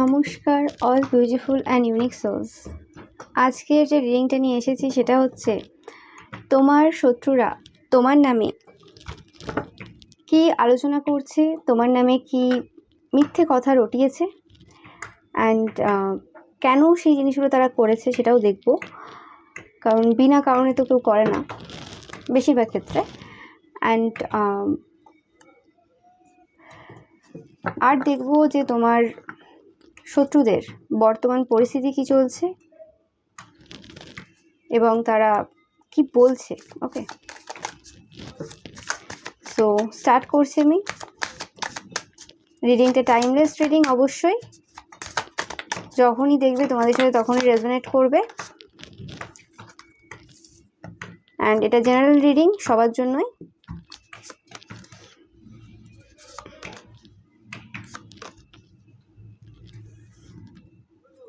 নমস্কার all beautiful and unique souls আজকের যে রিডিংটা নিয়ে এসেছি সেটা হচ্ছে, তোমার শত্রুরা তোমার নামে কি আলোচনা করছে, তোমার নামে কি মিথ্যে কথা রটিয়েছে অ্যান্ড কেন সেই জিনিসগুলো তারা করেছে সেটাও দেখব। কারণ বিনা কারণে তো কেউ করে না, বেশিরভাগ ক্ষেত্রে। অ্যান্ড আর দেখব যে তোমার শত্রুদের বর্তমান পরিস্থিতি কি চলছে? এবং তারা কি বলছে? ওকে সো স্টার্ট করছি আমি। রিডিংটা টাইমলেস রিডিং অবশ্যই। যখনই দেখবে তোমাদের সাথে তখনই রেজোনেট করবে। অ্যান্ড এটা জেনারেল রিডিং সবার জন্যই।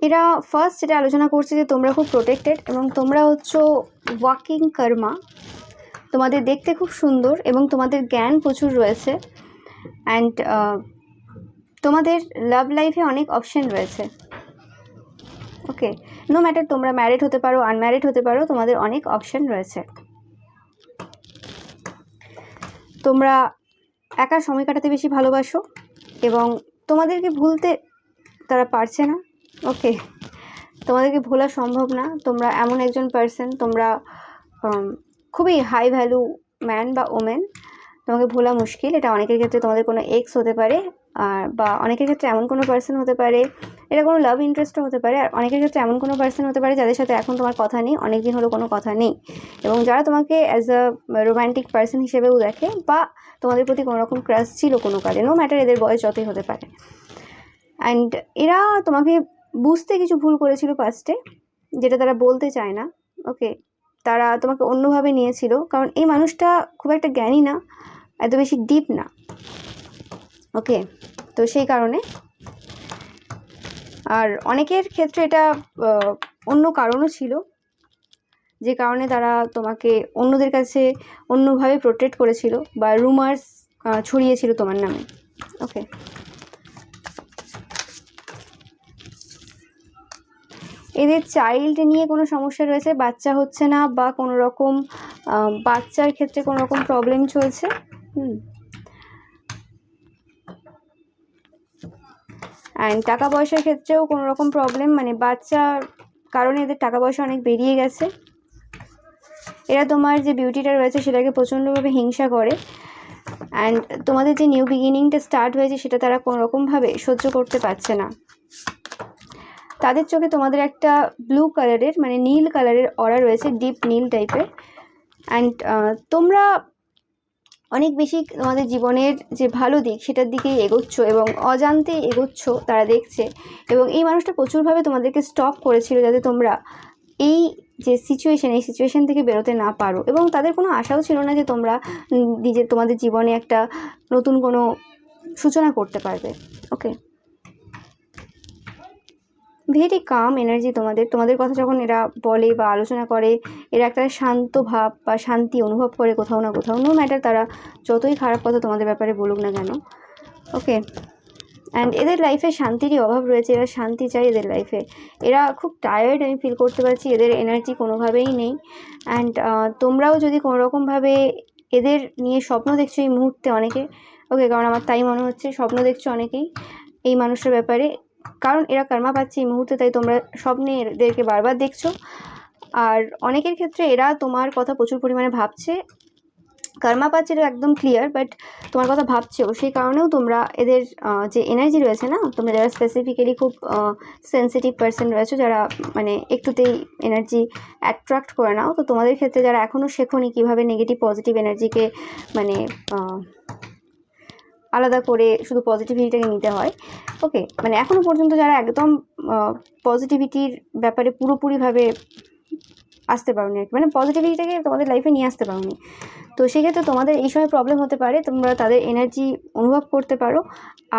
এরা ফার্স্ট যেটা আলোচনা করছে যে তোমরা খুব প্রোটেক্টেড এবং তোমরা হচ্ছে ওয়াকিং কর্মা তোমাদের দেখতে খুব সুন্দর এবং তোমাদের জ্ঞান প্রচুর রয়েছে। অ্যান্ড তোমাদের লাভ লাইফে অনেক অপশন রয়েছে। ওকে নো ম্যাটার তোমরা ম্যারিড হতে পারো আনম্যারিড হতে পারো, তোমাদের অনেক অপশন রয়েছে। তোমরা একা সময় কাটাতে বেশি ভালোবাসো এবং তোমাদেরকে ভুলতে তারা পারছে না। ওকে তোমাদেরকে ভোলা সম্ভব না। তোমরা এমন একজন পার্সন তোমরা খুবই হাই ভ্যালু ম্যান বা ওমেন তোমাকে ভোলা মুশকিল। এটা অনেকের ক্ষেত্রে তোমাদের কোনো এক্স হতে পারে, আর, বা অনেকের ক্ষেত্রে এমন কোনো পার্সন হতে পারে, এটা কোনো লাভ ইন্টারেস্টও হতে পারে, আর অনেকের ক্ষেত্রে এমন কোনো পার্সন হতে পারে যাদের সাথে এখন তোমার কথা নেই অনেক দিন হলো কোনো কথা নেই। এবং যারা তোমাকে অ্যাজ আ রোম্যান্টিক পার্সন হিসেবেও দেখে, বা তোমাদের প্রতি কোনো রকম ক্রাশ ছিল কোনো কাজে নো ম্যাটার এদের বয়স যতই হতে পারে। অ্যান্ড এরা তোমাকে বুঝতে কিছু ভুল করেছিল ফার্স্টে যেটা তারা বলতে চায় না ওকে তারা তোমাকে অন্যভাবে নিয়েছিল, কারণ এই মানুষটা খুব একটা জ্ঞানী না, এত বেশি ডিপ না ওকে তো সেই কারণে, আর অনেকের ক্ষেত্রে এটা অন্য কারণও ছিল, যে কারণে তারা তোমাকে অন্যদের কাছে অন্যভাবে প্রোটেক্ট করেছিল বা রুমার্স ছড়িয়েছিল তোমার নামে ওকে এদের চাইল্ড নিয়ে কোনো সমস্যা রয়েছে? বাচ্চা হচ্ছে না বা কোনো রকম বাচ্চার ক্ষেত্রে কোনো রকম প্রবলেম চলছে? হুম। অ্যান্ড টাকা পয়সার ক্ষেত্রেও কোনো রকম প্রবলেম মানে বাচ্চার কারণে এদের টাকা পয়সা অনেক বেরিয়ে গেছে। এরা তোমার যে বিউটিটা রয়েছে, সেটাকে প্রচণ্ডভাবে হিংসা করে। অ্যান্ড তোমাদের যে নিউ বিগিনিংটা স্টার্ট হয়েছে, সেটা তারা কোনো রকমভাবে সহ্য করতে পারছে না। তাদের চোখে তোমাদের একটা ব্লু কালারের মানে নীল কালারের অরা রয়েছে ডিপ নীল টাইপের অ্যান্ড তোমরা অনেক বেশি তোমাদের জীবনের যে ভালো দিক, সেটার দিকেই এগোচ্ছ এবং অজান্তে এগোচ্ছ তারা দেখছে। এবং এই মানুষটা প্রচুরভাবে তোমাদেরকে স্টপ করেছিল যাতে তোমরা এই যে সিচুয়েশান এই সিচুয়েশন থেকে বেরোতে না পারো। এবং তাদের কোনো আশাও ছিল না যে তোমরা নিজের, তোমাদের জীবনে একটা নতুন কোনো সূচনা করতে পারবে। ওকে ভেরি কাম এনার্জি তোমাদের। তোমাদের কথা যখন এরা বলে বা আলোচনা করে, এরা একটা শান্ত ভাব বা শান্তি অনুভব করে কোথাও না কোথাও। নো ম্যাটার তারা যতই খারাপ কথা তোমাদের ব্যাপারে বলুক না কেন। ওকে অ্যান্ড এদের লাইফে শান্তিরই অভাব রয়েছে। এরা শান্তি চাই এদের লাইফে এরা খুব টায়ার্ড আমি ফিল করতে পারছি, এদের এনার্জি কোনোভাবেই নেই। অ্যান্ড তোমরাও যদি কোনো রকমভাবে এদের নিয়ে স্বপ্ন দেখছ এই মুহূর্তে অনেকে ওকে কারণ আমার তাই মনে হচ্ছে, স্বপ্ন দেখছ অনেকেই এই মানুষের ব্যাপারে। কারণ এরা কর্মা পাচ্ছে এই মুহূর্তে, তাই তোমরা স্বপ্নে এদেরকে বারবার দেখছ। আর অনেকের ক্ষেত্রে এরা তোমার কথা প্রচুর পরিমাণে ভাবছে। কর্মা পাচ্ছে এটা একদম ক্লিয়ার বাট তোমার কথা ভাবছেও। সেই কারণেও তোমরা এদের যে এনার্জি রয়েছে না, তোমরা যারা স্পেসিফিক্যালি খুব সেন্সিটিভ পার্সন রয়েছে, যারা মানে একটুতেই এনার্জি অ্যাট্রাক্ট করে নাও, তো তোমাদের ক্ষেত্রে যারা এখনও শেখোনি কীভাবে নেগেটিভ পজিটিভ এনার্জিকে মানে আলাদা করে শুধু পজিটিভিটিটাকে নিতে হয়। ওকে মানে এখনও পর্যন্ত যারা একদম পজিটিভিটির ব্যাপারে পুরোপুরিভাবে আসতে পারোনি আর কি। মানে পজিটিভিটিটাকে তোমাদের লাইফে নিয়ে আসতে পারোনি। তো সেক্ষেত্রে তোমাদের এই সময় প্রবলেম হতে পারে, তোমরা তাদের এনার্জি অনুভব করতে পারো।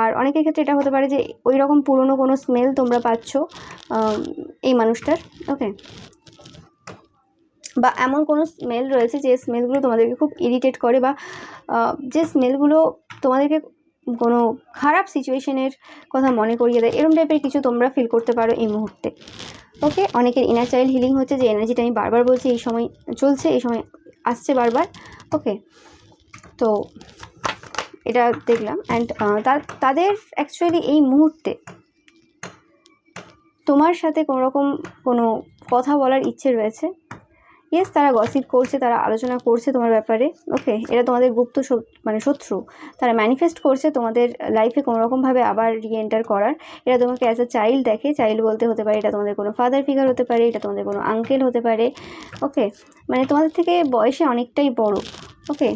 আর অনেকের ক্ষেত্রে এটা হতে পারে যে ওই রকম পুরনো কোনো স্মেল তোমরা পাচ্ছ এই মানুষটার। ওকে বা এমন কোনো স্মেল রয়েছে যে স্মেলগুলো তোমাদেরকে খুব ইরিটেট করে বা যে স্মেলগুলো তোমাদেরকে কোনো খারাপ সিচুয়েশনের কথা মনে করিয়ে দেয় এরকম টাইপের কিছু তোমরা ফিল করতে পারো এই মুহূর্তে। ওকে অনেকের ইনার চাইল্ড হিলিং হচ্ছে যে এনার্জিটা আমি বারবার বলছি, এই সময় চলছে, এই সময় আসছে বারবার। ওকে তো এটা দেখলাম অ্যান্ড তাদের অ্যাকচুয়ালি এই মুহূর্তে তোমার সাথে কোনো রকম কোনো কথা বলার ইচ্ছে রয়েছে ইয়েস তারা গসিপ করছে, তারা আলোচনা করছে তোমার ব্যাপারে। ওকে এটা তোমাদের গুপ্ত মানে শত্রু। তারা ম্যানিফেস্ট করছে তোমাদের লাইফে কোনো রকমভাবে আবার রি এন্টার করার। এটা তোমাকে অ্যাজ এ চাইল্ড দেখে চাইল্ড বলতে হতে পারে এটা তোমাদের কোনো ফাদার ফিগার হতে পারে, এটা তোমাদের কোনো আঙ্কেল হতে পারে। ওকে মানে তোমাদের থেকে বয়সে অনেকটাই বড়। ওকে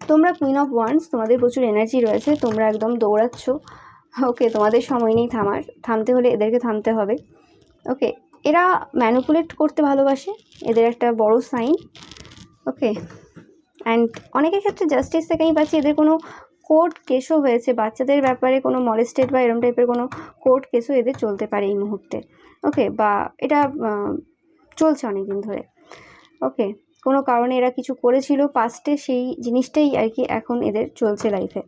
তোমরা কুইন অফ ওয়ান্স তোমাদের প্রচুর এনার্জি রয়েছে, তোমরা একদম দৌড়াচ্ছ। ওকে তোমাদের সময় নেই থামার, থামতে হলে এদেরকে থামতে হবে। ওকে এরা ম্যানুপুলেট করতে ভালোবাসে, এদের একটা বড় সাইন ওকে অ্যান্ড অনেকের ক্ষেত্রে জাস্টিস থেকে আমি পাচ্ছি, এদের কোনো কোর্ট কেসও হয়েছে, বাচ্চাদের ব্যাপারে কোনো মলেস্টেড বা এরম টাইপের কোনো কোর্ট কেসও এদের চলতে পারে এই মুহূর্তে ওকে বা এটা চলছে অনেক দিন ধরে ওকে কোনো কারণে এরা কিছু করেছিল পাস্টে সেই জিনিসটাই আর কি এখন এদের চলছে লাইফে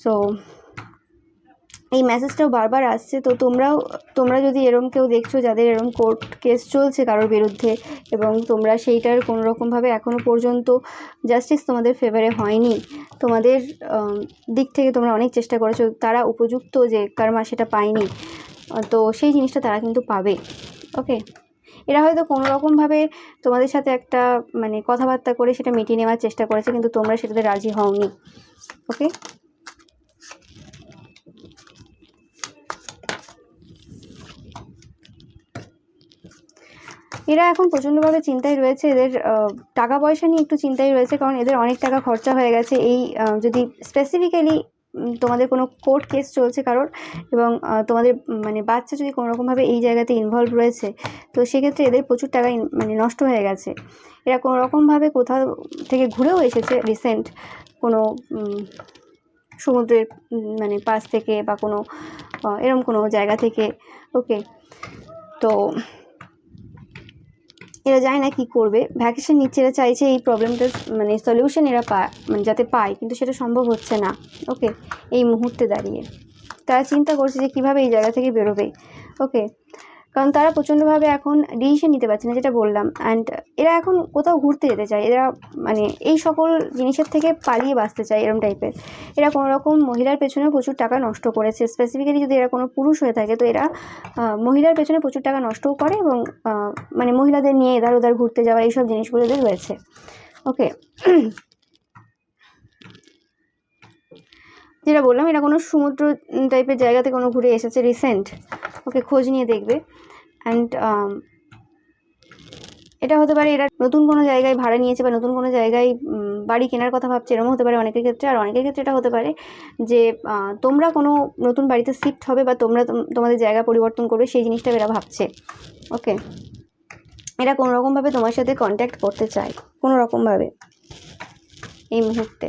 সো এই মেসেজটাও বারবার আসছে। তো তোমরাও, তোমরা যদি এরম কেউ দেখছ যাদের এরম কোর্ট কেস চলছে কারোর বিরুদ্ধে এবং তোমরা সেইটার কোনো রকমভাবে এখনও পর্যন্ত জাস্টিস তোমাদের ফেভারে হয়নি, তোমাদের দিক থেকে তোমরা অনেক চেষ্টা করেছ, তারা উপযুক্ত যে কারমা সেটা পায়নি, তো সেই জিনিসটা তারা কিন্তু পাবে। ওকে এরা হয়তো কোনো রকমভাবে তোমাদের সাথে একটা মানে কথাবার্তা করে সেটা মিটিয়ে নেওয়ার চেষ্টা করেছে, কিন্তু তোমরা সেটাতে রাজি হওনি। ওকে এরা এখন প্রচণ্ডভাবে চিন্তায় রয়েছে, এদের টাকা পয়সা নিয়ে একটু চিন্তায় রয়েছে, কারণ এদের অনেক টাকা খরচা হয়ে গেছে। এই যদি স্পেসিফিক্যালি তোমাদের কোনো কোর্ট কেস চলছে কারোর এবং তোমাদের মানে বাচ্চা যদি কোনো রকমভাবে এই জায়গাতে ইনভলভ রয়েছে, তো সেক্ষেত্রে এদের প্রচুর টাকা মানে নষ্ট হয়ে গেছে। এরা কোনো রকমভাবে কোথাও থেকে ঘুরেও এসেছে রিসেন্ট কোনো সমুদ্রের মানে পাশ থেকে বা কোনো এরম কোনো জায়গা থেকে। ওকে তো এরা জানে না কি করবে। ভ্যাকেশন নিচ্ছে, এরা চাইছে এই প্রবলেমটার মানে সলিউশন এরা পায় মানে যাতে পায়, কিন্তু সেটা সম্ভব হচ্ছে না। ওকে, এই মুহূর্তে দাঁড়িয়ে। তারা চিন্তা করছে যে কীভাবে এই জায়গা থেকে বেরোবে। ওকে কারণ তারা প্রচণ্ডভাবে এখন ডিসিশন নিতে পারছে না, যেটা বললাম। অ্যান্ড এরা এখন কোথাও ঘুরতে যেতে চায়। এরা মানে এই সকল জিনিসের থেকে পালিয়ে বাঁচতে চায় এরম টাইপের এরা। কোনো রকম মহিলার পেছনে প্রচুর টাকা নষ্ট করেছে। স্পেসিফিক্যালি যদি এরা কোনো পুরুষ হয়ে থাকে, তো এরা মহিলার পেছনে প্রচুর টাকা নষ্টও করে এবং মানে মহিলাদের নিয়ে এধার ওধার ঘুরতে যাওয়া, এইসব জিনিসগুলো রয়েছে ওকে যেটা বললাম এটা কোনো সমুদ্র টাইপের জায়গাতে কোনো ঘুরে এসেছে রিসেন্ট ওকে খোঁজ নিয়ে দেখবে। অ্যান্ড এটা হতে পারে এরা নতুন কোনো জায়গায় ভাড়া নিয়েছে বা নতুন কোনো জায়গায় বাড়ি কেনার কথা ভাবছে, এরকম হতে পারে অনেকের ক্ষেত্রে। আর অনেকের ক্ষেত্রে এটা হতে পারে যে তোমরা কোনো নতুন বাড়িতে শিফট হবে বা তোমরা তোম- তোমাদের জায়গা পরিবর্তন করবে, সেই জিনিসটা এরা ভাবছে। ওকে এরা কোনো রকমভাবে তোমার সাথে কন্ট্যাক্ট করতে চায়, কোনো রকমভাবে। এই মুহূর্তে।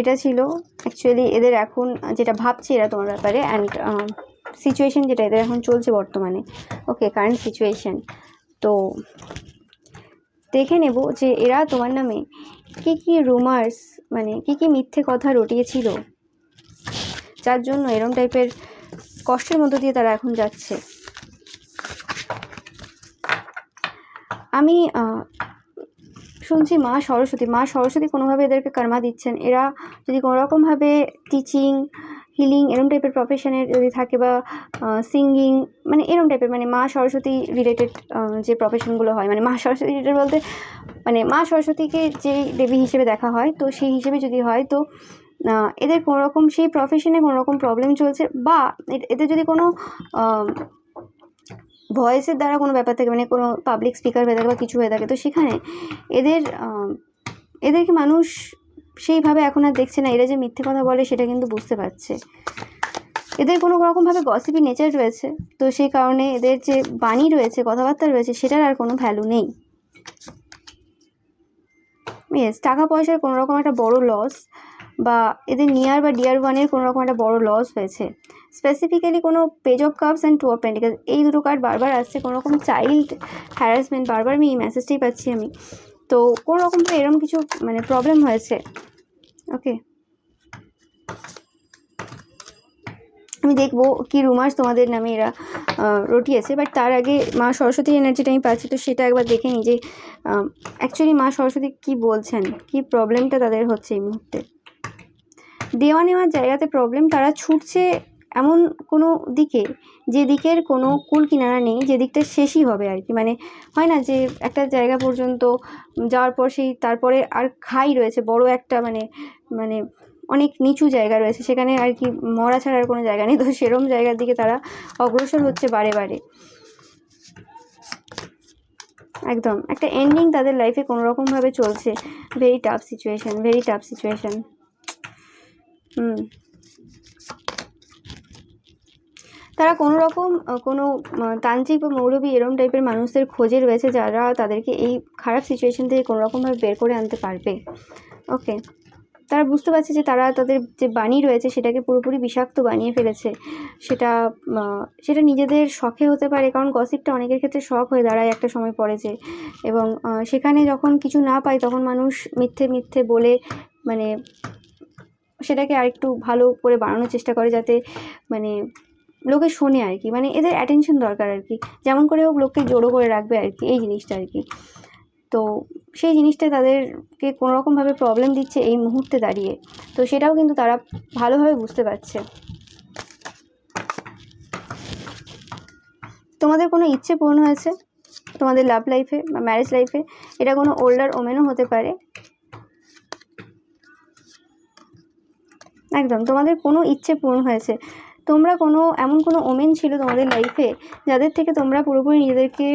এটা ছিল অ্যাকচুয়ালি এদের এখন যেটা ভাবছে এরা তোমার ব্যাপারে অ্যান্ড সিচুয়েশন যেটা এদের এখন চলছে বর্তমানে। ওকে কারেন্ট সিচুয়েশন তো দেখে নেব যে এরা তোমার নামে কী কী রুমার্স মানে কী কী মিথ্যে কথা রটিয়েছিল। যার জন্য এরম টাইপের কষ্টের মধ্য দিয়ে তারা এখন যাচ্ছে। আমি শুনছি মা সরস্বতী মা সরস্বতী কোনোভাবে এদেরকে কর্মা দিচ্ছেন? এরা যদি কোনোরকমভাবে টিচিং হিলিং এরম টাইপের প্রফেশনের যদি থাকে বা সিঙ্গিং মানে এরম টাইপের মানে মা সরস্বতী রিলেটেড যে প্রফেশনগুলো হয় মানে মা সরস্বতী রিলেটেড বলতে মানে মা সরস্বতীকে যে দেবী হিসেবে দেখা হয়, তো সেই হিসেবে যদি হয়, তো এদের কোনো রকম সেই প্রফেশনে কোনো রকম প্রবলেম চলছে বা এদের যদি কোনো ভয়েসের দ্বারা কোনো ব্যাপার থাকে মানে কোনো পাবলিক স্পিকার হয়ে থাকে বা কিছু হয়ে থাকে, তো সেখানে এদের এদেরকে মানুষ সেইভাবে এখন আর দেখছে না, এরা যে মিথ্যে কথা বলে সেটা কিন্তু বুঝতে পারছে। এদের কোনো রকমভাবে গসিপি নেচার রয়েছে, তো সেই কারণে এদের যে বাণী রয়েছে, কথাবার্তা রয়েছে, সেটার আর কোনো ভ্যালু নেই। ইয়েস টাকা পয়সার কোনো রকম একটা বড় লস বা এদের নিয়ার বা ডিয়ার ওয়ানের কোনো রকম একটা বড় লস হয়েছে। স্পেসিফিক্যালি কোনো page of cups and two of pentacle এই দুটো কার্ড বারবার আসছে কোনো রকম চাইল্ড হ্যারাসমেন্ট বারবার আমি এই মেসেজটাই পাচ্ছি আমি। তো কোনো রকম তো এরকম কিছু মানে প্রবলেম হয়েছে। ওকে আমি দেখব কি রুমার্স তোমাদের নামে এরা আহ, রটিয়েছে বাট তার আগে মা সরস্বতীর এনার্জিটা আমি পাচ্ছি তো সেটা একবার দেখে নিই যে অ্যাকচুয়ালি মা সরস্বতী কি বলছেন? কি প্রবলেমটা তাদের হচ্ছে এই মুহূর্তে? দেওয়া নেওয়ার জায়গাতে প্রবলেম তারা ছুটছে এমন কোনো দিকে যে দিকের কোনো কুল কিনারা নেই, যে দিকটা শেষই হবে আর কি মানে হয় না যে একটা জায়গা পর্যন্ত যাওয়ার পর সেই তারপরে আর খাই রয়েছে, বড় একটা মানে মানে অনেক নিচু জায়গা রয়েছে। সেখানে আর কি মরা ছাড়া আর কোনো জায়গা নেই, তো সেরম জায়গার দিকে তারা অগ্রসর হচ্ছে বারে বারে। একদম, একটা এন্ডিং তাদের লাইফে কোনো রকমভাবে চলছে। Very tough situation very tough situation hmm. তারা কোনো রকম কোনো তান্ত্রিক বা মৌলবী এরম টাইপের মানুষদের খোঁজে রয়েছে যারা তাদেরকে এই খারাপ সিচুয়েশন থেকে কোনো রকমভাবে বের করে আনতে পারবে। ওকে তারা বুঝতে পারছে যে তারা তাদের যে বাণী রয়েছে সেটাকে পুরোপুরি বিষাক্ত বানিয়ে ফেলেছে। সেটা সেটা নিজেদের শখে হতে পারে, কারণ গসিপটা অনেকের ক্ষেত্রে শখ হয়ে দাঁড়ায় একটা সময় পরে যে। এবং সেখানে যখন কিছু না পায় তখন মানুষ মিথ্যে মিথ্যে বলে মানে সেটাকে আরেকটু ভালো করে বানানোর চেষ্টা করে যাতে মানে লোকে শোনে আর কি। মানে এদের অ্যাটেনশন দরকার আর কি। যেমন করে হোক লোককে জড়ো করে রাখবে আর কি, এই জিনিসটা আর কি। তো সেই জিনিসটা তাদেরকে কোনো রকমভাবে প্রবলেম দিচ্ছে এই মুহূর্তে দাঁড়িয়ে। তো সেটাও কিন্তু তারা ভালোভাবে বুঝতে পারছে। তোমাদের কোনো ইচ্ছে পূর্ণ হয়েছে? তোমাদের লাভ লাইফে বা ম্যারেজ লাইফে এটা কোনো ওল্ডার ওমেনও হতে পারে? একদম, তোমাদের কোনো ইচ্ছে পূরণ হয়েছে? তোমরা কোনো, এমন কোনো ওমেন ছিল তোমাদের লাইফে যাদের থেকে তোমরা পুরোপুরি নিজেদেরকে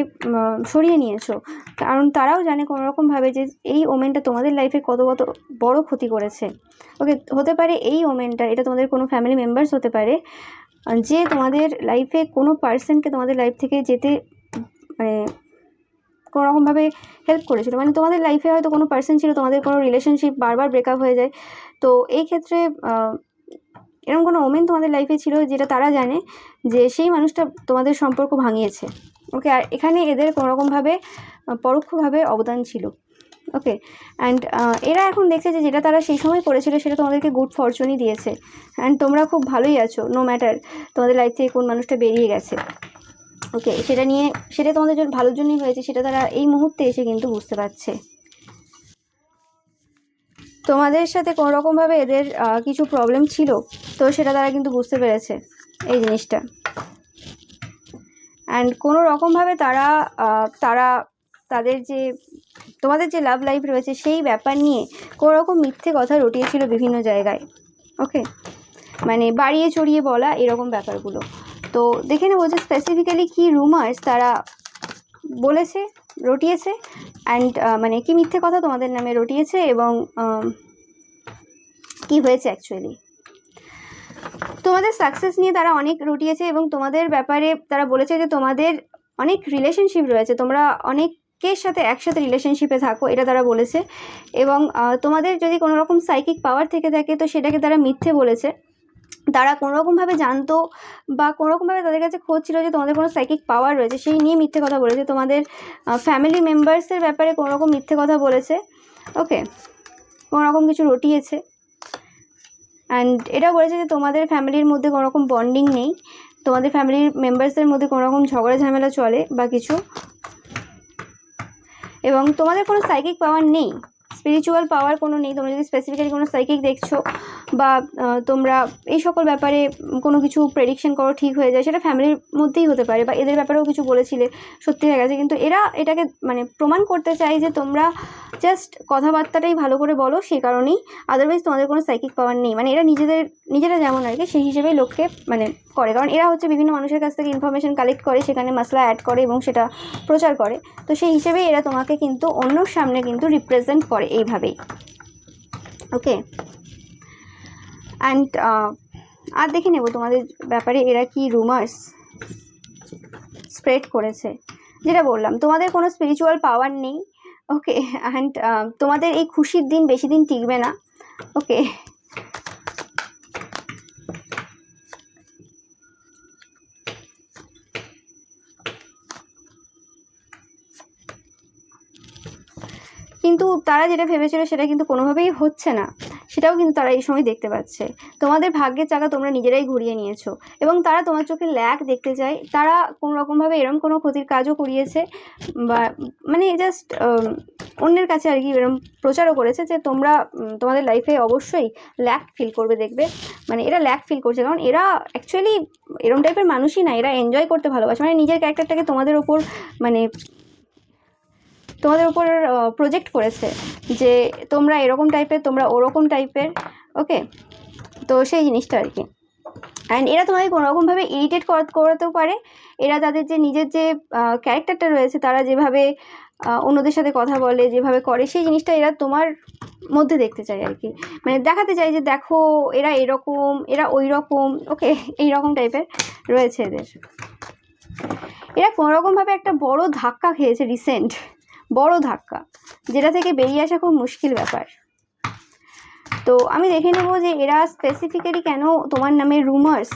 সরিয়ে নিয়েছো। কারণ তারাও জানে কোনো রকমভাবে যে এই ওমেনটা তোমাদের লাইফে কত কত বড় ক্ষতি করেছে। ওকে হতে পারে এই ওমেনটা, এটা তোমাদের কোনো ফ্যামিলি মেম্বার্স হতে পারে যে তোমাদের লাইফে কোনো পার্সনকে তোমাদের লাইফ থেকে যেতে মানে কোনো রকমভাবে হেল্প করেছিল। মানে তোমাদের লাইফে হয়তো কোনো পার্সন ছিল, তোমাদের কোনো রিলেশনশিপ বারবার ব্রেকআপ হয়ে যায়। তো এই ক্ষেত্রে এরকম কোনো ওমেন তোমাদের লাইফে ছিল যেটা তারা জানে যে সেই মানুষটা তোমাদের সম্পর্ক ভাঙিয়েছে। ওকে আর এখানে এদের কোনোরকমভাবে পরোক্ষভাবে অবদান ছিল। ওকে অ্যান্ড এরা এখন দেখছে যে যেটা তারা সেই সময় করেছিল সেটা তোমাদেরকে গুড ফরচুনই দিয়েছে। অ্যান্ড তোমরা খুব ভালোই আছো নো ম্যাটার তোমাদের লাইফ থেকে কোন মানুষটা বেরিয়ে গেছে। ওকে সেটা নিয়ে, সেটা তোমাদের জন্য, ভালোর জন্যই হয়েছে, সেটা তারা এই মুহূর্তে এসে কিন্তু বুঝতে পারছে। তোমাদের সাথে কোনো রকমভাবে এদের কিছু প্রবলেম ছিল, তো সেটা তারা কিন্তু বুঝতে পেরেছে, এই জিনিসটা। অ্যান্ড কোনো রকমভাবে তারা তারা তাদের যে, তোমাদের যে লাভ লাইফ রয়েছে, সেই ব্যাপার নিয়ে কোনো রকম মিথ্যে কথা রটিয়েছিল বিভিন্ন জায়গায় ওকে মানে বাড়িয়ে চড়িয়ে বলা এরকম ব্যাপারগুলো। তো দেখে নেব যে স্পেসিফিক্যালি কী রুমার্স তারা বলেছে রটিয়েছে। অ্যান্ড মানে কি মিথ্যে কথা তোমাদের নামে রটিয়েছে এবং কি হয়েছে অ্যাকচুয়ালি তোমাদের সাকসেস নিয়ে তারা অনেক রটিয়েছে এবং তোমাদের ব্যাপারে তারা বলেছে যে তোমাদের অনেক রিলেশনশিপ রয়েছে। তোমরা অনেকের সাথে একসাথে রিলেশনশিপে থাকো, এটা তারা বলেছে। এবং তোমাদের যদি কোনো রকম সাইকিক পাওয়ার থেকে থাকে, তো সেটাকে তারা মিথ্যে বলেছে। তারা কোনোরকমভাবে জানতো বা কোনো রকমভাবে তাদের কাছে খোঁজ ছিল যে তোমাদের কোনো সাইকিক পাওয়ার রয়েছে, সেই নিয়ে মিথ্যে কথা বলেছে। তোমাদের ফ্যামিলি মেম্বার্সের ব্যাপারে কোনোরকম মিথ্যে কথা বলেছে। ওকে কোনো রকম কিছু রটিয়েছে। অ্যান্ড এটা বলেছে যে তোমাদের ফ্যামিলির মধ্যে কোনো রকম বন্ডিং নেই। তোমাদের ফ্যামিলির মেম্বার্সদের মধ্যে কোনো রকম ঝগড়া ঝামেলা চলে বা কিছু। এবং তোমাদের কোনো সাইকিক পাওয়ার নেই। স্পিরিচুয়াল পাওয়ার কোনো নেই। তোমরা যদি স্পেসিফিক্যালি কোনো সাইকিক দেখছ বা তোমরা এই সকল ব্যাপারে কোনো কিছু প্রেডিকশন করো ঠিক হয়ে যায়, সেটা ফ্যামিলির মধ্যেই হতে পারে বা এদের ব্যাপারেও কিছু বলেছিলে, সত্যি হয়ে গেছে। কিন্তু এরা এটাকে মানে প্রমাণ করতে চায় যে তোমরা জাস্ট কথাবার্তাটাই ভালো করে বলো সেই কারণেই আদারওয়াইজ তোমাদের কোনো সাইকিক পাওয়ার নেই। মানে এরা নিজেদের, নিজেরা যেমন আর কি, সেই হিসেবেই লোককে মানে করে। কারণ এরা হচ্ছে বিভিন্ন মানুষের কাছ থেকে ইনফরমেশন কালেক্ট করে, সেখানে মশলা অ্যাড করে এবং সেটা প্রচার করে। তো সেই হিসেবেই এরা তোমাকে কিন্তু অন্যর সামনে কিন্তু রিপ্রেজেন্ট করে এইভাবেই। ওকে অ্যান্ড আর দেখে নেব তোমাদের ব্যাপারে এরা কি রুমার্স স্প্রেড করেছে। যেটা বললাম, তোমাদের কোনো স্পিরিচুয়াল পাওয়ার নেই ওকে অ্যান্ড তোমাদের এই খুশির দিন বেশি দিন টিকবে না ওকে কিন্তু তারা যেটা ভেবেছিল সেটা কিন্তু কোনোভাবেই হচ্ছে না। সেটাও কিন্তু তারা এই সময় দেখতে পাচ্ছে। তোমাদের ভাগ্যের চাকা তোমরা নিজেরাই ঘুরিয়ে নিয়েছো এবং তারা তোমার চোখে ল্যাক দেখতে চায়। তারা কোনো রকমভাবে এরম কোনো ক্ষতির কাজও করিয়েছে বা মানে জাস্ট অন্যের কাছে আর কি এরম প্রচারও করেছে যে তোমরা তোমাদের লাইফে অবশ্যই ল্যাক ফিল করবে, দেখবে। মানে এরা ল্যাক ফিল করছে। কারণ এরা অ্যাকচুয়ালি এরম টাইপের মানুষই না। এরা এনজয় করতে ভালোবাসে। মানে নিজের ক্যারেক্টারটাকে তোমাদের ওপর মানে তোমাদের উপর প্রজেক্ট করেছে যে তোমরা এরকম টাইপের তোমরা ওরকম টাইপের ওকে তো সেই জিনিসটা আর কি। অ্যান্ড এরা তোমাকে কোনো রকমভাবে ইরিটেট করাতেও পারে। এরা তাদের যে নিজের যে ক্যারেক্টারটা রয়েছে, তারা যেভাবে অন্যদের সাথে কথা বলে, যেভাবে করে, সেই জিনিসটা এরা তোমার মধ্যে দেখতে চায় আর কি। মানে দেখাতে চায় যে দেখো, এরা এরকম, এরা ওই রকম ওকে এই রকম টাইপের রয়েছে এদের। এরা কোনো রকমভাবে একটা বড় ধাক্কা খেয়েছে রিসেন্ট বড় ধাক্কা, যেটা থেকে বেরিয়ে আসা খুব মুশকিল ব্যাপার। তো আমি দেখে নেব যে এরা স্পেসিফিক্যালি কেন তোমার নামে রুমার্স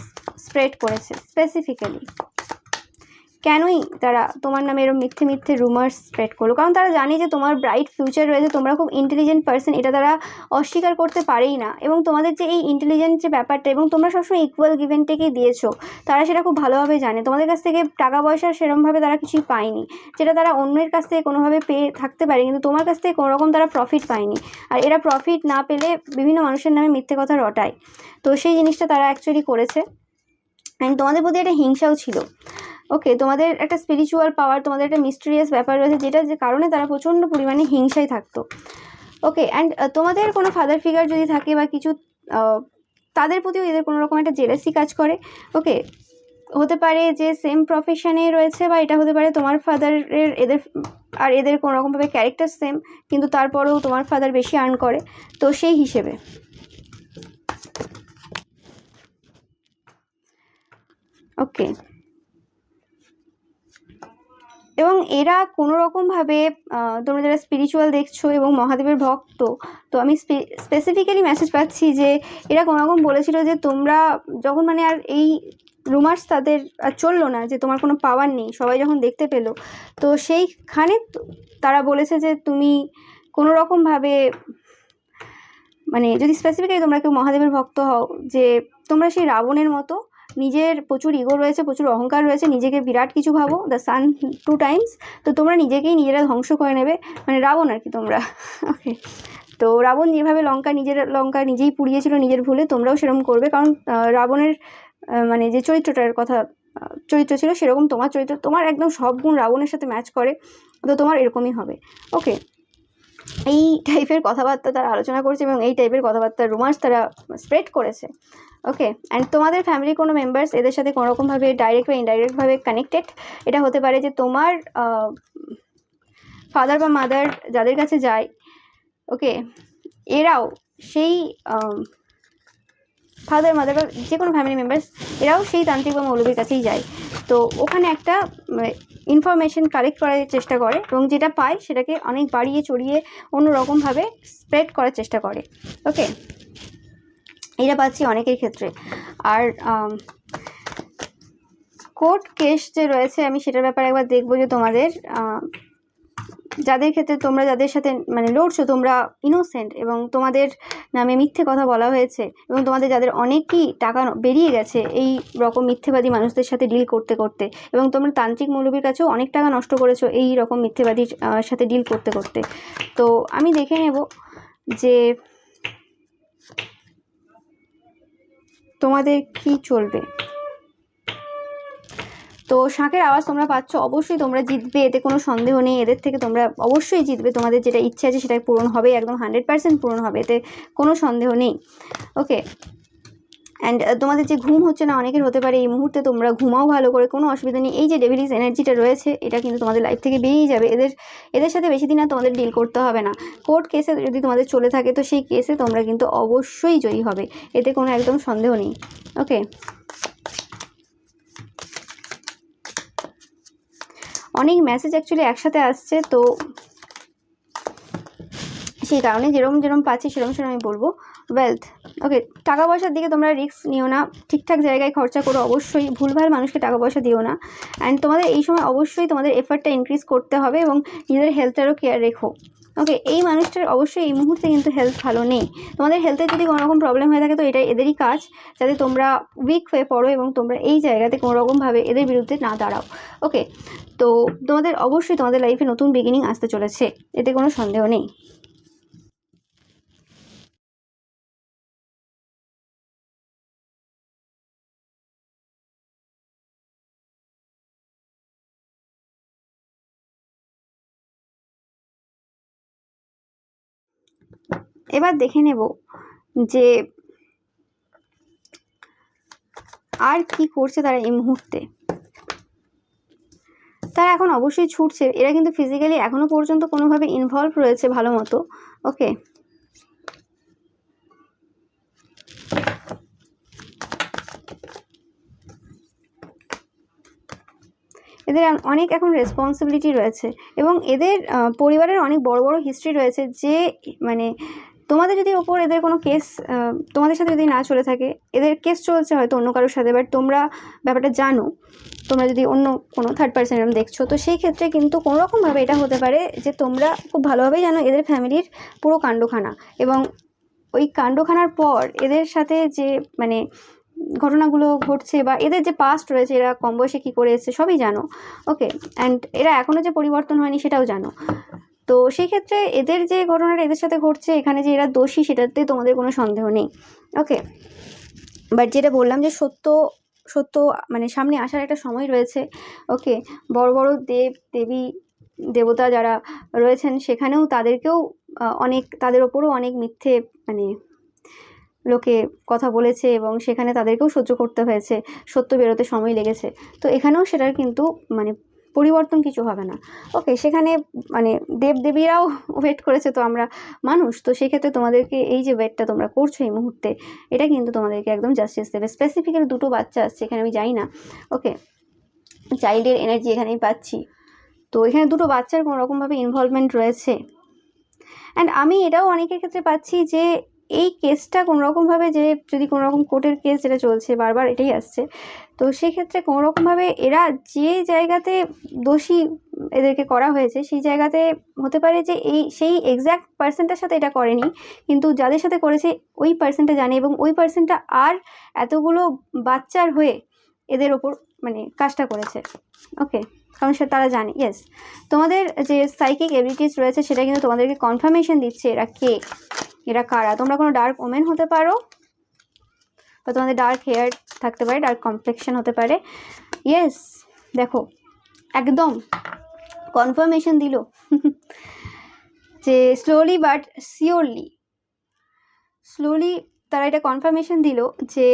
স্প্রেড করেছে স্পেসিফিক্যালি কেনই তারা তোমার নামে এরকম মিথ্যে মিথ্যে রুমার্স স্প্রেড করল? কারণ তারা জানে যে তোমার ব্রাইট ফিউচার রয়েছে, তোমরা খুব ইন্টেলিজেন্ট পার্সন এটা তারা অস্বীকার করতে পারেই না। এবং তোমাদের যে এই ইন্টেলিজেন্ট যে ব্যাপারটা, এবং তোমরা সবসময় ইকুয়াল গিভেন দিয়েছ, তারা সেটা খুব ভালোভাবে জানে। তোমাদের কাছ থেকে টাকা পয়সা সেরমভাবে তারা কিছুই পায়নি। যেটা তারা অন্যের কাছ থেকে কোনোভাবে পেয়ে থাকতে পারে, কিন্তু তোমার কাছ থেকে কোনো রকম তারা প্রফিট পায়নি। আর এরা প্রফিট না পেলে বিভিন্ন মানুষের নামে মিথ্যে কথা রটায়। তো সেই জিনিসটা তারা অ্যাকচুয়ালি করেছে। অ্যান্ড তোমাদের প্রতি একটা হিংসাও ছিল। ওকে তোমাদের একটা স্পিরিচুয়াল পাওয়ার তোমাদের একটা মিস্টেরিয়াস ব্যাপার রয়েছে, যেটা যে কারণে তারা প্রচণ্ড পরিমাণে হিংসায় থাকতো। ওকে অ্যান্ড তোমাদের কোনো ফাদার ফিগার যদি থাকে বা কিছু তাদের প্রতিও এদের কোনো রকম একটা জেলাসি কাজ করে। ওকে হতে পারে যে সেম প্রফেশনে রয়েছে বা এটা হতে পারে তোমার ফাদারের এদের, আর এদের কোনো রকমভাবে ক্যারেক্টার সেম কিন্তু তারপরেও তোমার ফাদার বেশি আর্ন করে। তো সেই হিসেবে। ওকে এবং এরা কোনো রকমভাবে তোমরা যারা স্পিরিচুয়াল দেখছ এবং মহাদেবের ভক্ত, তো আমি স্পেসিফিক্যালি মেসেজ পাচ্ছি যে, এরা কোনো রকম বলেছিল যে তোমরা যখন মানে আর এই রুমার্স তাদের আর চলল না, যে তোমার কোনো পাওয়ার নেই, সবাই যখন দেখতে পেল, তো সেইখানে তারা বলেছে যে তুমি কোনো রকমভাবে মানে যদি স্পেসিফিক্যালি তোমরা কেউ মহাদেবের ভক্ত হও, যে তোমরা সেই রাবণের মতো নিজের প্রচুর ইগো রয়েছে, প্রচুর অহংকার রয়েছে, নিজেকে বিরাট কিছু ভাবো দ্য সান টু টাইমস তো তোমরা নিজেকেই নিজেরা ধ্বংস করে নেবে মানে রাবণ আর কি তোমরা। ওকে তো রাবণ যেভাবে লঙ্কা নিজের, লঙ্কা নিজেই পুড়িয়েছিল নিজের ভুলে, তোমরাও সেরকম করবে, কারণ রাবণের মানে যে চরিত্রটার কথা চরিত্র ছিল সেরকম তোমার চরিত্র, তোমার একদম সব গুণ রাবণের সাথে ম্যাচ করে, তো তোমার এরকমই হবে। ওকে এই টাইপের কথাবার্তা তারা আলোচনা করছে এবং এই টাইপের কথাবার্তা রুমার্স তারা স্প্রেড করেছে। ওকে অ্যান্ড তোমাদের ফ্যামিলির কোনো মেম্বার্স এদের সাথে কোনো রকমভাবে ডাইরেক্ট বা ইনডাইরেক্টভাবে কানেক্টেড এটা হতে পারে যে তোমার ফাদার বা মাদার যাদের কাছে যায় ওকে এরাও সেই ফাদার মাদার বা যে কোনো ফ্যামিলি মেম্বার্স এরাও সেই তান্ত্রিক বা মৌলবীর কাছেই যায়। তো ওখানে একটা ইনফরমেশন কালেক্ট করার চেষ্টা করে এবং যেটা পায় সেটাকে অনেক বাড়িয়ে চড়িয়ে অন্যরকমভাবে স্প্রেড করার চেষ্টা করে। ওকে এটা পাচ্ছি অনেকের ক্ষেত্রে। আর কোর্ট কেস যে রয়েছে, আমি সেটার ব্যাপারে একবার দেখব যে তোমাদের যাদের ক্ষেত্রে তোমরা যাদের সাথে মানে লড়ছো, তোমরা ইনোসেন্ট এবং তোমাদের নামে মিথ্যে কথা বলা হয়েছে এবং তোমাদের যাদের অনেকই টাকা বেরিয়ে গেছে এই রকম মিথ্যেবাদী মানুষদের সাথে ডিল করতে করতে এবং তোমরা তান্ত্রিক মৌলবীর কাছেও অনেক টাকা নষ্ট করেছ এই রকম মিথ্যেবাদীর সাথে ডিল করতে করতে। তো আমি দেখে নেব যে তোমাদের কি চলবে। তো শাঁখের আওয়াজ তোমরা পাচ্ছ, অবশ্যই তোমরা জিতবে, এতে কোনো সন্দেহ নেই। এদের থেকে তোমরা অবশ্যই জিতবে। তোমাদের যেটা ইচ্ছে আছে সেটা পূরণ হবে, একদম হান্ড্রেড পার্সেন্ট পূরণ হবে, এতে কোনো সন্দেহ নেই। ওকে অ্যান্ড তোমাদের যে ঘুম হচ্ছে না, অনেকের হতে পারে এই মুহূর্তে তোমরা ঘুমাও ভালো করে, কোনো অসুবিধা নেই। এই যে ডেভিলিস এনার্জিটা রয়েছে, এটা কিন্তু তোমাদের লাইফ থেকে বেরিয়ে যাবে। এদের এদের সাথে বেশি দিন আর তোমাদের ডিল করতে হবে না। কোর্ট কেসে যদি তোমাদের চলে থাকে, তো সেই কেসে তোমরা কিন্তু অবশ্যই জয়ী হবে, এতে কোনো একদম সন্দেহ নেই। ওকে অনেক মেসেজ অ্যাকচুয়ালি একসাথে আসছে তো সেই কারণে যেরকম যেরকম পাচ্ছি সেরকম সেরকম আমি বলব। ওয়েলথ ওকে টাকা পয়সার দিকে তোমরা রিস্ক নিও না। ঠিকঠাক জায়গায় খরচা করো, অবশ্যই ভুলভাল মানুষকে টাকা পয়সা দিও না। অ্যান্ড তোমাদের এই সময় অবশ্যই তোমাদের এফার্টটা ইনক্রিজ করতে হবে এবং নিজেদের হেলথেরও কেয়ার রেখো। ওকে এই মানুষটার অবশ্যই এই মুহূর্তে কিন্তু হেলথ ভালো নেই। তোমাদের হেলথের যদি কোনো রকম প্রবলেম হয়ে থাকে তো এটা এদেরই কাজ, যাতে তোমরা উইক হয়ে পড়ো এবং তোমরা এই জায়গাতে কোনো রকমভাবে এদের বিরুদ্ধে না দাঁড়াও। ওকে তো তোমাদের অবশ্যই তোমাদের লাইফে নতুন বিগিনিং আসতে চলেছে, এতে কোনো সন্দেহ নেই। এবার দেখে নেব যে আর কি করছে তারা এই মুহূর্তে। তারা এখন অবশ্যই ছুটছে। এরা কিন্তু ফিজিক্যালি এখনও পর্যন্ত কোনোভাবে ইনভলভ রয়েছে ভালো মতো। ওকে এদের অনেক এখন রেসপন্সিবিলিটি রয়েছে এবং এদের পরিবারের অনেক বড় বড় হিস্ট্রি রয়েছে যে মানে তোমাদের যদি ওপর এদের কোনো কেস তোমাদের সাথে যদি না চলে থাকে, এদের কেস চলছে হয়তো অন্য কারোর সাথে বাট তোমরা ব্যাপারটা জানো। তোমরা যদি অন্য কোনো থার্ড পার্সন এরকম দেখছ, তো সেই ক্ষেত্রে কিন্তু কোনো রকমভাবে এটা হতে পারে যে তোমরা খুব ভালোভাবেই জানো এদের ফ্যামিলির পুরো কাণ্ডখানা। এবং ওই কাণ্ডখানার পর এদের সাথে যে মানে ঘটনাগুলো ঘটছে বা এদের যে পাস্ট রয়েছে, এরা কম বয়সে কী করে এসছে, সবই জানো। ওকে অ্যান্ড এরা এখনও যে পরিবর্তন হয়নি, সেটাও জানো। তো সেই ক্ষেত্রে এদের যে ঘটনাটা এদের সাথে ঘটছে, এখানে যে এরা দোষী, সেটাতে তোমাদের কোনো সন্দেহ নেই। ওকে বাট যেটা বললাম যে সত্য সত্য মানে সামনে আসার একটা সময় রয়েছে। ওকে বড় বড় দেব, দেবী, দেবতা যারা রয়েছেন, সেখানেও তাদেরকেও অনেক, তাদের ওপরও অনেক মিথ্যে মানে লোকে কথা বলেছে এবং সেখানে তাদেরকেও সহ্য করতে হয়েছে। সত্য বেরোতে সময় লেগেছে। তো এখানেও সেটার কিন্তু মানে পরিবর্তন কিছু হবে না। ওকে সেখানে মানে দেবদেবীরাও ওয়েট করেছে তো আমরা মানুষ, তো সেক্ষেত্রে তোমাদেরকে এই যে ওয়েটটা তোমরা করছ এই মুহূর্তে, এটা কিন্তু তোমাদেরকে একদম জাস্টিস দেবে। স্পেসিফিক্যালি দুটো বাচ্চা আসছে, এখানে আমি যাই না। ওকে চাইল্ডের এনার্জি এখানেই পাচ্ছি। তো এখানে দুটো বাচ্চার কোনো রকমভাবে ইনভলভমেন্ট রয়েছে। অ্যান্ড আমি এটাও অনেকের ক্ষেত্রে পাচ্ছি যে এই কেসটা কোনো রকমভাবে যে, যদি কোনো রকম কোর্টের কেস যেটা চলছে বারবার এটাই আসছে, তো সেক্ষেত্রে কোনো রকমভাবে এরা যে জায়গাতে দোষী এদেরকে করা হয়েছে, সেই জায়গাতে হতে পারে যে এই, সেই এক্স্যাক্ট পার্সনটার সাথে এটা করেনি, কিন্তু যাদের সাথে করেছে ওই পার্সনটা জানে এবং ওই পার্সনটা আর এতগুলো বাচ্চার হয়ে এদের ওপর মানে কাজটা করেছে। ওকে কারণ সে, তারা জানে ইয়েস তোমাদের যে সাইকিক এবিলিটিস রয়েছে সেটা কিন্তু তোমাদেরকে কনফার্মেশন দিচ্ছে এরা কে। এরা কারা? তোমরা কোনো ডার্ক ওমেন হতে পারো। বা তোমাদের ডার্ক হেয়ার থাকতে পারে ডার্ক কমপ্লেকশন হতে পারে। ইয়েস দেখো, একদম কনফার্মেশন দিল। যে স্লোলি বাট সিওরলি স্লোলি তারা এটা কনফার্মেশন দিল যে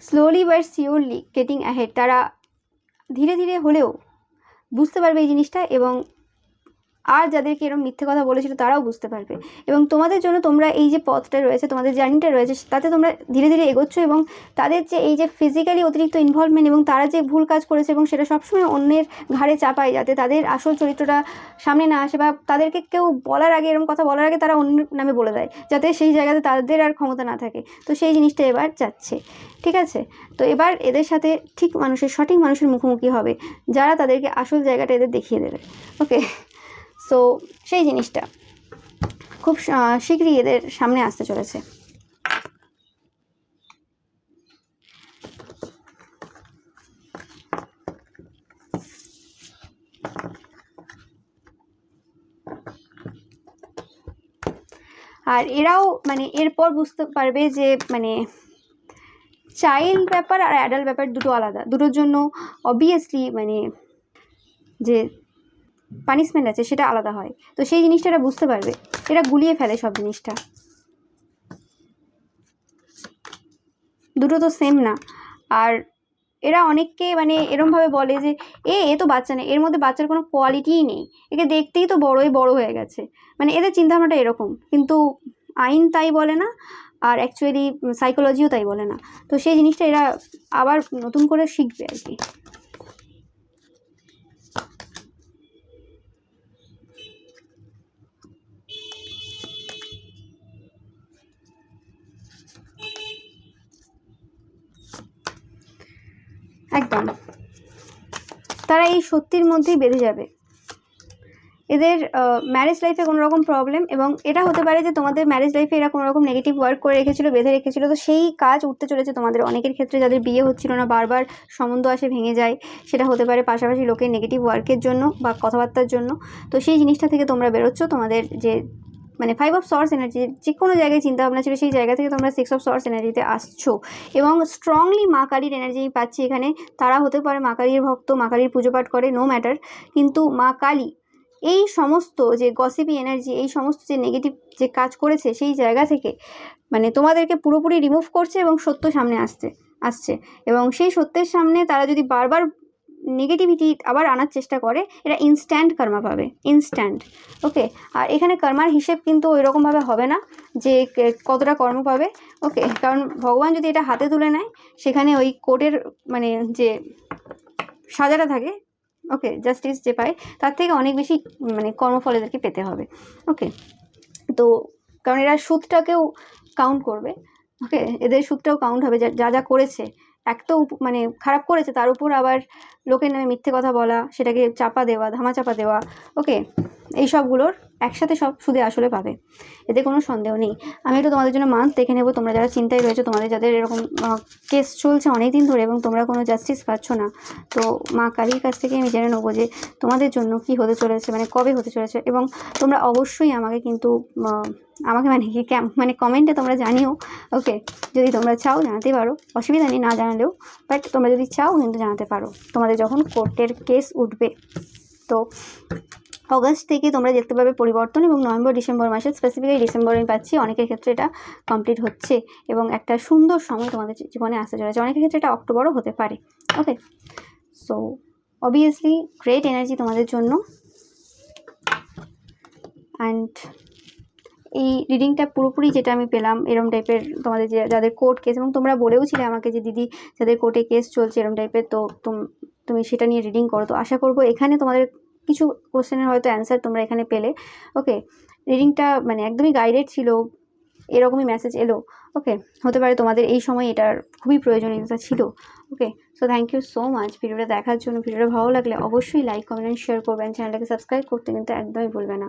slowly but surely getting ahead তারা ধীরে ধীরে হলেও বুঝতে পারবে এই জিনিসটা এবং আর যাদেরকে এরকম মিথ্যে কথা বলেছিল তারাও বুঝতে পারবে। এবং তোমাদের জন্য তোমরা এই যে পথটা রয়েছে, তোমাদের জার্নিটা রয়েছে, তাতে তোমরা ধীরে ধীরে এগোচ্ছ এবং তাদের যে এই যে ফিজিক্যালি অতিরিক্ত ইনভলভমেন্ট এবং তারা যে ভুল কাজ করেছে এবং সেটা সবসময় অন্যের ঘাড়ে চাপায় যাতে তাদের আসল চরিত্রটা সামনে না আসে বা তাদেরকে কেউ বলার আগে এরকম কথা বলার আগে তারা অন্য নামে বলে দেয়, যাতে সেই জায়গাতে তাদের আর ক্ষমতা না থাকে। তো সেই জিনিসটা এবার যাচ্ছে, ঠিক আছে? তো এবার এদের সাথে ঠিক মানুষের, সঠিক মানুষের মুখোমুখি হবে, যারা তাদেরকে আসল জায়গাটা এদের দেখিয়ে দেবে ওকে সো সেই জিনিসটা খুব শীঘ্রই এদের সামনে আসতে চলেছে। আর এরাও মানে এরপর বুঝতে পারবে যে মানে চাইল্ড ব্যাপার আর অ্যাডাল্ট ব্যাপার দুটো আলাদা। দুটোর জন্য অবভিয়াসলি মানে যে পানিশমেন্ট আছে, সেটা আলাদা হয়। তো সেই জিনিসটা এরা বুঝতে পারবে। এরা গুলিয়ে ফেলে সব জিনিসটা। দুটো তো সেম না। আর এরা অনেককে মানে এরমভাবে বলে যে, এ এ তো বাচ্চা নেই। এর মধ্যে বাচ্চার কোনো কোয়ালিটিই নেই। একে দেখতেই তো বড়ই বড় হয়ে গেছে। মানে এদের চিন্তাভাবনাটা এরকম। কিন্তু আইন তাই বলে না, আর অ্যাকচুয়ালি সাইকোলজিও তাই বলে না। তো সেই জিনিসটা এরা আবার নতুন করে শিখবে আর কি। একদম। তারা এই সত্যির মধ্যেই বেঁধে যাবে। এদের ম্যারেজ লাইফে কোনো রকম প্রবলেম এবং এটা হতে পারে যে তোমাদের ম্যারেজ লাইফে এরা কোনো রকম নেগেটিভ ওয়ার্ক করে রেখেছিল, বেঁধে রেখেছিল, তো সেই কাজ উঠতে চলেছে তোমাদের। অনেকের ক্ষেত্রে যাদের বিয়ে হচ্ছিল না, বারবার সম্বন্ধ আসে ভেঙে যায়। সেটা হতে পারে পাশাপাশি লোকের নেগেটিভ ওয়ার্কের জন্য বা কথাবার্তার জন্য। তো সেই জিনিসটা থেকে তোমরা বেরোচ্ছ। তোমাদের যে মানে ফাইভ অফ সর্স এনার্জি যে কোনো জায়গায় চিন্তা ভাবনা ছিল সেই জায়গা থেকে তোমরা সিক্স অফ সর্স এনার্জিতে আসছো। এবং স্ট্রংলি মা কালীর এনার্জি পাচ্ছি এখানে। তারা হতে পারে মা কালীর ভক্ত, মা কালীর পুজো পাঠ করে নো ম্যাটার কিন্তু মা কালী, এই সমস্ত যে গসিপি এনার্জি এই সমস্ত যে নেগেটিভ যে কাজ করেছে সেই জায়গা থেকে মানে তোমাদেরকে পুরোপুরি রিমুভ করছে এবং সত্য সামনে আসছে আসছে। এবং সেই সত্যের সামনে তারা যদি বারবার নেগেটিভিটি আবার আনার চেষ্টা করে এটা ইনস্ট্যান্ট কর্মা পাবে ইনস্ট্যান্ট ওকে আর এখানে কর্মার হিসেব কিন্তু ওই রকমভাবে হবে না যে কতটা কর্ম পাবে ওকে কারণ ভগবান যদি এটা হাতে তুলে নেয়, সেখানে ওই কোর্টের মানে যে সাজাটা থাকে ওকে জাস্টিস যে পায়, তার থেকে অনেক বেশি মানে কর্মফল এদেরকে পেতে হবে ওকে তো কারণ এরা সুদটাকেও কাউন্ট করবে ওকে এদের সুদটাও কাউন্ট হবে যা যা করেছে এক তো মানে খারাপ করেছে, তার উপর আবার লোকের নামে মিথ্যে কথা বলা, সেটাকে চাপা দেওয়া, ধামাচাপা দেওয়া ওকে এই সবগুলোর একসাথে সব সুদে আসলে পাবে। এতে কোনো সন্দেহ নেই। আমি একটু তোমাদের জন্য মান্থ দেখে নেব। তোমরা যারা চিন্তায় রয়েছে, তোমাদের যাদের এরকম কেস চলছে অনেক দিন ধরে এবং তোমরা কোনো জাস্টিস পাচ্ছ না, তো মা কালীর কাছ থেকে আমি জেনে নেব যে তোমাদের জন্য কি হতে চলেছে মানে কবে হতে চলেছে এবং তোমরা অবশ্যই আমাকে কিন্তু আমাকে মানে কি মানে কমেন্টে তোমরা জানিও ওকে যদি তোমরা চাও জানাতে পারো, অসুবিধা নেই, না জানালেও বাট তোমরা যদি চাও কিন্তু জানাতে পারো। তোমাদের যখন কোর্টের কেস উঠবে, তো অগাস্ট থেকে তোমরা দেখতে পাবে পরিবর্তন এবং নভেম্বর ডিসেম্বর মাসে স্পেসিফিক্যালি ডিসেম্বর আমি পাচ্ছি, অনেকের ক্ষেত্রে এটা কমপ্লিট হচ্ছে এবং একটা সুন্দর সময় তোমাদের জীবনে আসতে চলেছে। অনেকের ক্ষেত্রে এটা অক্টোবরও হতে পারে okay so obviously great energy তোমাদের জন্য। অ্যান্ড এই রিডিংটা পুরোপুরি যেটা আমি পেলাম, এরম টাইপের তোমাদের যে যাদের কোর্ট কেস এবং তোমরা বলেও ছিলে আমাকে যে দিদি, যাদের কোর্টে কেস চলছে এরম টাইপের তো তুম- তুমি সেটা নিয়ে রিডিং করো। তো আশা করব এখানে তোমাদের কিছু কোশ্চেনের হয়তো অ্যান্সার তোমরা এখানে পেলে। ওকে রিডিংটা মানে একদমই গাইডেড ছিল, এরকমই মেসেজ এলো। ওকে হতে পারে তোমাদের এই সময় এটার খুবই প্রয়োজনীয়তা ছিল। Okay so thank you so much ভিডিওটা দেখার জন্য, ভিডিওটা ভালো লাগলে অবশ্যই লাইক কমেন্ট শেয়ার করবেন চ্যানেলটাকে সাবস্ক্রাইব করতে কিন্তু একদমই ভুলবে না।